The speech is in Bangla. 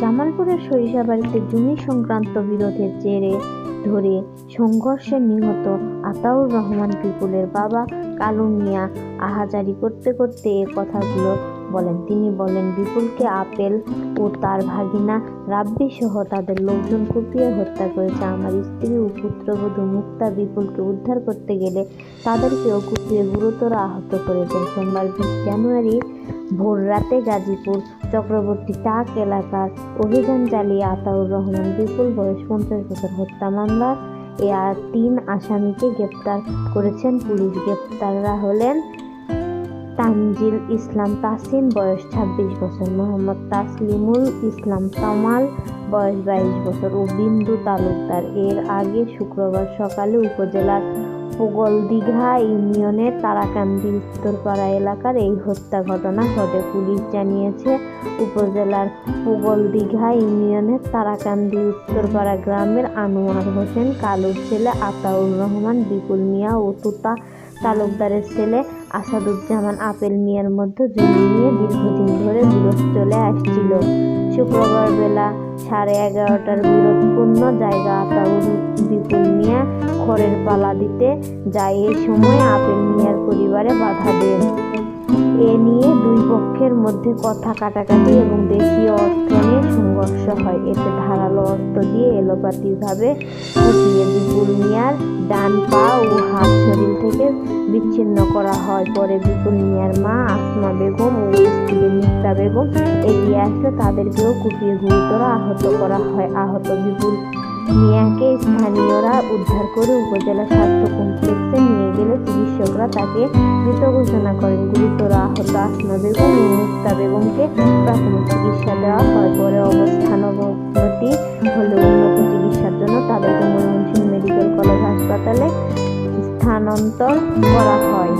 জামালপুরের সরিষাবাড়িতে জমি সংক্রান্ত বিরোধের জেরে ধরে সংঘর্ষে নিহত আতাউর রহমান বিপুলের বাবা কালু মিয়া আহাজারি করতে করতে এ কথাগুলো বলেন। তিনি বলেন, বিপুলকে আপেল ও তার ভাগিনা রাব্বি সহ তাদের লোকজন কুপিয়ে হত্যা করেছে। আমার স্ত্রী ও পুত্রবধূ মুক্তা বিপুলকে উদ্ধার করতে গেলে তাদেরকেও কুপিয়ে গুরুতর আহত করেছেন। সোমবার বিশ জানুয়ারি ভোর রাতে গাজীপুর চক্রবর্তী টাক এলাকার অভিযান চালিয়ে আতাউর রহমান বিপুল বয়স পঞ্চাশ বছর হত্যা মামলার এ আর তিন আসামিকে গ্রেপ্তার করেছেন পুলিশ। গ্রেপ্তাররা হলেন তানজিল ইসলাম তাসিন, বয়স ছাব্বিশ বছর, মোহাম্মদ তাসলিমুল ইসলাম কামাল, বয়স বাইশ বছর ও বিন্দু তালুকদার। এর আগে শুক্রবার সকালে উপজেলার পোগলদিঘা ইউনিয়নের তারাকান্দি উত্তরপাড়া এলাকার এই হত্যা ঘটনা ঘটে পুলিশ জানিয়েছে। উপজেলার পোগলদিঘা ইউনিয়নের তারাকান্দি উত্তরপাড়া গ্রামের আনোয়ার হোসেন, কালুর ছেলে আতাউর রহমান, বিপুল মিয়া ও তুতা তালুকদারের ছেলে আসাদুজ্জামান আপেল মিয়ার মধ্যে জমি নিয়ে দীর্ঘদিন ধরে বিরোধ চলে আসছিল। শুক্রবার বেলা সাড়ে এগারোটার বিরোধপূর্ণ জায়গা আতাউর বিপুল মিয়া খড়ের পালা দিতে যায় এ সময় আপেল মিয়ার পরিবারে বাধা দেন। এ নিয়ে দুই পক্ষের মধ্যে কথা কাটাকাটি এবং দেশীয় অস্ত্র নিয়ে সংঘর্ষ হয়। এতে ধারালো অস্ত্র দিয়ে এলোপাতিভাবে কুপিয়ে বিপুল মিয়ার ডান পা ও হাত শরীর থেকে বিচ্ছিন্ন করা হয়। পরে বিপুল মিয়ার মা আসমা বেগম ও স্ত্রী মুক্তা বেগম এগিয়ে আসলে তাদেরকেও কুপিয়ে গুরুতর আহত করা হয়। আহত বিপুল মিয়াকে স্থানীয়রা উদ্ধার করে উপজেলা স্বাস্থ্য কমপ্লেক্সে নিয়ে গেলে চিকিৎসকরা তাকে মৃত ঘোষণা করেন। গুরুতর আহত আসমা বেগম মুক্তা বেগমকে প্রাথমিক চিকিৎসা দেওয়া হয়। পরে অবস্থান অবনতি হলে উন্নত চিকিৎসার জন্য তাদেরকে ময়মনসিংহ মেডিকেল কলেজ হাসপাতালে স্থানান্তর করা হয়।